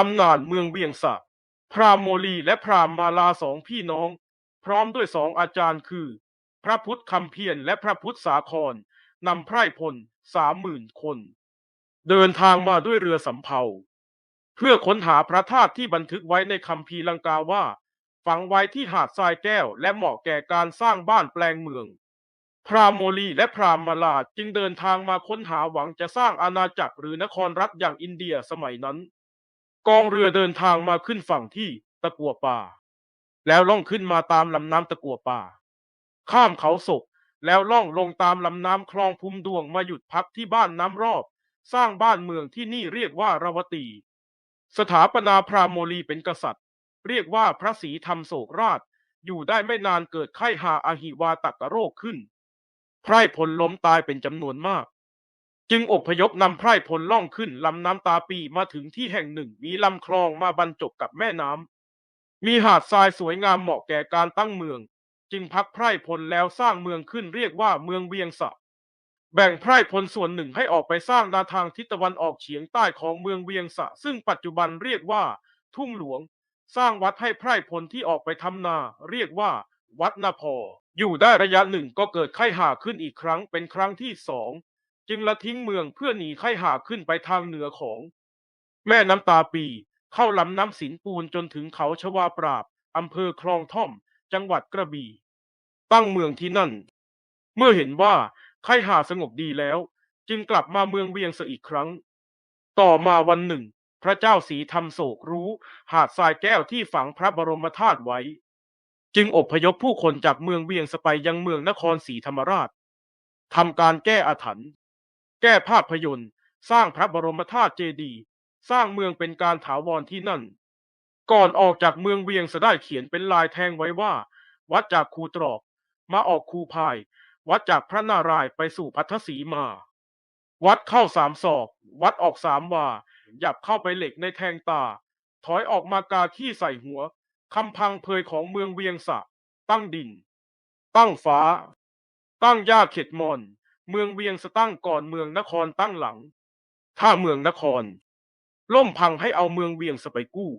ตำนานเมืองเวียงสะ พราหมโมลีและพราหมมาลาสองพี่น้อง พร้อมด้วยสองอาจารย์คือ พระพุทธคำเพียรและพระพุทธสาครนำไพร่พลสามหมื่นคน เดินทางมาด้วยเรือสำเภา เพื่อค้นหาพระธาตุที่บันทึกไว้ในคำพีลังกาว่า ฝังไว้ที่หาดทรายแก้ว และเหมาะแก่การสร้างบ้านแปลงเมือง พราหมโมลีและพราหมมาลาจึงเดินทางมาค้นหาหวังจะสร้างอาณาจักรหรือนครรัฐอย่างอินเดียสมัยนั้น กองเรือเดินทางมาขึ้นฝั่งที่ตะกัวป่า แล้วล่องขึ้นมาตามลำน้ำตะกัวป่า ข้ามเขาศกแล้วล่องลงตามลำน้ำคลองพุมดวงมาหยุดพักที่บ้านน้ำรอบ สร้างบ้านเมืองที่นี่เรียกว่าราวตี สถาปนาพราโมลีเป็นกษัตริย์ เรียกว่าพระศรีธรรมโศกราช อยู่ได้ไม่นานเกิดไข้หาอาหิวาตกโรคขึ้นไพร่พลล้มตายเป็นจำนวนมาก จึงอพยพนำไพร่พลล่องขึ้นลำน้ำตาปีมาถึงที่แห่งหนึ่ง มีลำคลองมาบรรจบกับแม่น้ำมีหาดทรายสวยงามเหมาะแก่การตั้งเมือง จึงพักไพร่พลแล้วสร้างเมืองขึ้นเรียกว่าเมืองเวียงสะแบ่งไพร่พลส่วนหนึ่งให้ออกไปสร้างนาทางทิศตะวันออกเฉียงใต้ของเมืองเวียงสะ ซึ่งปัจจุบันเรียกว่า ทุ่งหลวง สร้างวัดให้ไพร่พลที่ออกไปทำนา เรียกว่า วัดนาพอ อยู่ได้ระยะหนึ่งก็เกิดไข้หาขึ้นอีกครั้งเป็นครั้งที่สอง จึงละทิ้งเมืองเพื่อหนีไข้หาขึ้นไปทางเหนือของ แม่น้ำตาปี เข้าลำน้ำสินปูนจนถึงเขาชวาปราบอำเภอคลองท่อม จังหวัดกระบี่ ตั้งเมืองที่นั่น เมื่อเห็นว่าไข้หาสงบดีแล้ว จึงกลับมาเมืองเวียงสะอีกครั้ง ต่อมาวันหนึ่ง พระเจ้าสีทำโศกรู้ หาดทรายแก้วที่ฝังพระบรมธาตุไว้ จึงอบพยพผู้คนจากเมืองเวียงสไปยังเมืองนครศรีธรรมราชทำการแก้อาถรรพ์ แก้ภาพยนตร์ สร้างพระบรมธาตุเจดีย์สร้างเมืองเป็นการถาวรที่นั่น ก่อนออกจากเมืองเวียงสะได้เขียนเป็นลายแทงไว้ว่า วัดจากคูตรอก มาออกคูพาย วัดจากพระนารายไปสู่พัทธสีมา วัดเข้าสามศอก วัดออกสามวาหยับเข้าไปเหล็กในแทงตา ถอยออกมากาขี้ใส่หัวคำพังเพยของเมืองเวียงสะ ตั้งดิน ตั้งฟ้า ตั้งย่าเข็ดมอน เมืองเวียงสตั้งก่อนเมืองนครตั้งหลัง ถ้าเมืองนคร ล่มพังให้เอาเมืองเวียงสไปกู้